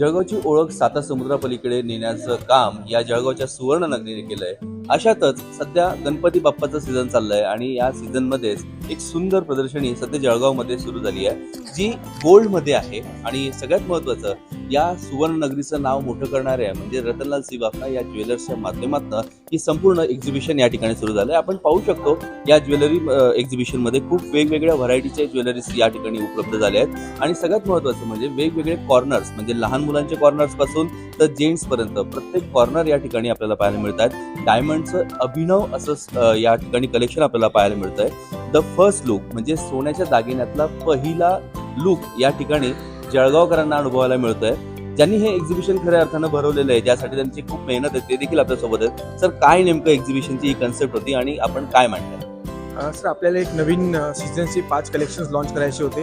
जळगावची ओळख साता समुद्रापलीकडे नेण्याचं काम या जळगावच्या सुवर्ण नगरीने केलंय. अशातच सध्या गणपती बाप्पाचा सीझन चाललंय आणि या सीझन मध्येच एक सुंदर प्रदर्शनी सध्या जळगावमध्ये सुरू झाली आहे जी गोल्डमध्ये आहे. आणि सगळ्यात महत्वाचं या सुवर्णनगरीचं नाव मोठं करणाऱ्या म्हणजे रतनलाल सिबाफा या ज्वेलर्सच्या माध्यमातून ही संपूर्ण एक्झिबिशन या ठिकाणी सुरू झालं आहे आपण पाहू शकतो या ज्वेलरी एक्झिबिशनमध्ये खूप वेगवेगळ्या व्हरायटीचे ज्वेलरीज या ठिकाणी उपलब्ध झाले आहेत. आणि सगळ्यात महत्त्वाचं म्हणजे वेगवेगळे कॉर्नर्स म्हणजे लहान मुलांचे कॉर्नर्सपासून तर जेंट्सपर्यंत प्रत्येक कॉर्नर या ठिकाणी आपल्याला पाहायला मिळतात डायमंडचं अभिनव असं या ठिकाणी कलेक्शन आपल्याला पाहायला मिळतंय. द फर्स्ट लुक म्हणजे सोन्याच्या दागिन्यातला पहिला लुक या ठिकाणी जळगावकरांना अनुभवायला मिळतोय. ज्यांनी हे एक्झिबिशन खऱ्या अर्थानं भरवलेलं आहे ज्यासाठी त्यांची खूप मेहनत आहे ते देखील आपल्यासोबत आहेत. सर काय नेमकं एक्झिबिशनची ही कन्सेप्ट होती आणि आपण काय मांडलं? सर आपल्याला एक नवीन सीझनचे पाच कलेक्शन्स लॉन्च करायचे होते.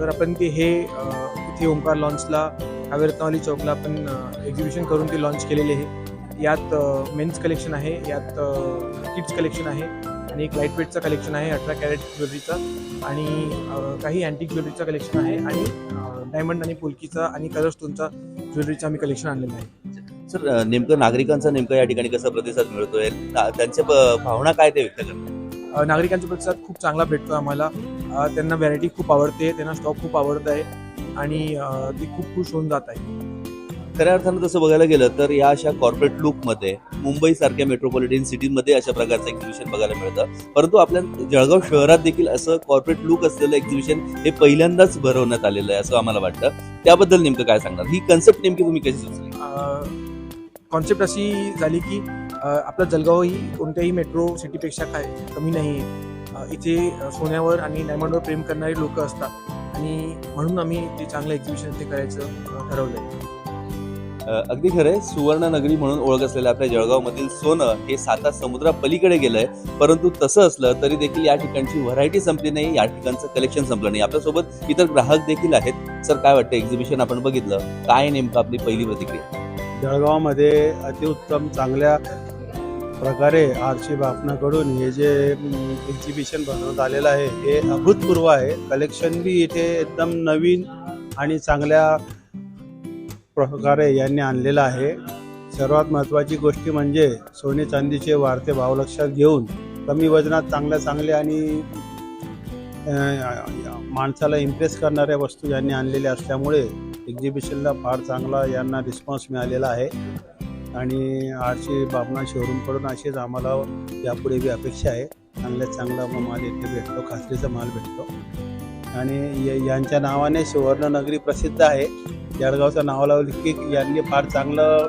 तर आपण ते हे इथे ओंकार लॉन्चला कावेरत्नावली चौकला आपण एक्झिबिशन करून ते लॉन्च केलेले आहे. यात मेन्स कलेक्शन आहे यात किड्स कलेक्शन आहे आणि एक लाइट वेटचं कलेक्शन आहे अठरा कॅरेट ज्वेलरीचं आणि काही अँटिक ज्वेलरीचं कलेक्शन आहे आणि डायमंड आणि पोलकीचा आणि कलर स्टोनचा ज्वेलरीचं आम्ही कलेक्शन आणलेलं आहे. सर नेमकं नागरिकांचा नेमकं या ठिकाणी कसा प्रतिसाद मिळतोय? त्यांच्या भावना काय ते व्यक्त करतात? नागरिकांचा प्रतिसाद खूप चांगला भेटतो आम्हाला. त्यांना व्हरायटी खूप आवडते त्यांना स्टॉक खूप आवडत आहे आणि ते खूप खुश होऊन जात आहे. खऱ्या अर्थानं तसं बघायला गेलं तर या अशा कॉर्पोरेट लुकमध्ये मुंबईसारख्या मेट्रोपॉलिटन सिटीमध्ये अशा प्रकारचं एक्झिबिशन बघायला मिळतं. परंतु आपल्या जळगाव शहरात देखील असं कॉर्पोरेट लुक असलेलं एक्झिबिशन हे पहिल्यांदाच भरवण्यात आलेलं आहे असं आम्हाला वाटतं. त्याबद्दल नेमकं काय सांगणार? ही कन्सेप्ट नेमकी तुम्ही कशी सुचली कॉन्सेप्ट अशी झाली की आपला जळगाव ही कोणत्याही मेट्रो सिटीपेक्षा काय कमी नाही. आहे इथे सोन्यावर आणि डायमंडवर प्रेम करणारे लोक असतात. आणि म्हणून आम्ही ते चांगलं एक्झिबिशन ते करायचं ठरवलं आहे अगदी खरं आहे. सुवर्णनगरी म्हणून ओळख असलेल्या आपल्या जळगावमधील सोनं हे साता समुद्रा पलीकडे गेलंय. परंतु तसं असलं तरी देखील या ठिकाणची व्हरायटी संपली नाही. या ठिकाणचं कलेक्शन संपलं नाही. आपल्यासोबत इतर ग्राहक देखील आहेत. सर काय वाटतं? एक्झिबिशन आपण बघितलं. काय नेमकं आपली पहिली प्रतिक्रिया? जळगावमध्ये अतिउत्तम चांगल्या प्रकारे आरशी बापनाकडून हे जे एक्झिबिशन बनवण्यात आलेलं आहे हे अभूतपूर्व आहे. कलेक्शन बी इथे एकदम नवीन आणि चांगल्या प्रकारे यांनी आणलेला आहे. सर्वात महत्त्वाची गोष्टी म्हणजे सोने चांदीचे वाढते भाव लक्षात घेऊन कमी वजनात चांगल्या चांगल्या आणि माणसाला इम्प्रेस करणाऱ्या वस्तू यांनी आणलेल्या असल्यामुळे एक्झिबिशनला फार चांगला यांना रिस्पॉन्स मिळालेला आहे. आणि आरशी बाबना शोरूमकडून अशीच आम्हाला यापुढे बी अपेक्षा आहे. चांगल्यात चांगला माल इथे भेटतो खात्रीचा माल भेटतो. आणि यांच्या नावाने सुवर्णनगरी प्रसिद्ध आहे. जळगावचं नाव लावलं की यांनी फार चांगलं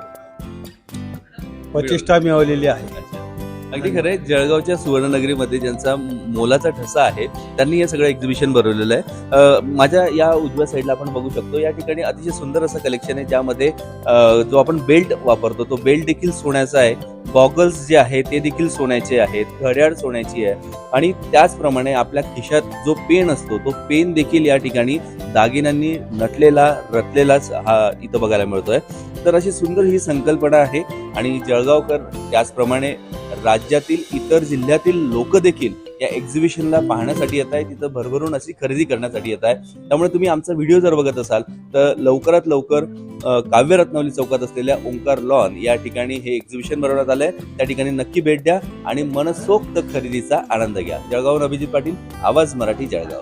प्रतिष्ठा मिळवलेली आहे. अगदी खरंय जळगावच्या सुवर्णनगरीमध्ये ज्यांचा मोलाचा ठसा आहे त्यांनी हे सगळं एक्झिबिशन भरवलेलं आहे. माझ्या या उजव्या साईडला आपण बघू शकतो. या ठिकाणी अतिशय सुंदर असं कलेक्शन आहे ज्यामध्ये जो आपण बेल्ट वापरतो तो बेल्ट देखील सोन्याचा आहे. गॉगल्स जे आहे ते देखील सोन्याचे आहेत. घड्याळ सोन्याची आहे. आणि त्याचप्रमाणे आपल्या खिशात जो पेन असतो तो पेन देखील या ठिकाणी दागिन्यांनी नटलेला रचलेलाच हा इथं बघायला मिळतोय. तर अशी सुंदर ही संकल्पना आहे. आणि जळगावकर त्याचप्रमाणे राज्यातील इतर जिल्ह्यातील लोक देखील या एक्झिबिशनला पाहण्यासाठी येत आहे तिथं भरभरून अशी खरेदी करण्यासाठी येत आहे त्यामुळे तुम्ही आमचा व्हिडिओ जर बघत असाल तर लवकरात लवकर अ, काव्य रत्नावली चौकात असलेल्या ओंकार लॉन या ठिकाणी हे एक्झिबिशन भरवण्यात आलंय. त्या ठिकाणी नक्की भेट द्या आणि मनसोक्त खरेदीचा आनंद घ्या. जळगावहून अभिजित पाटील आवाज मराठी जळगाव.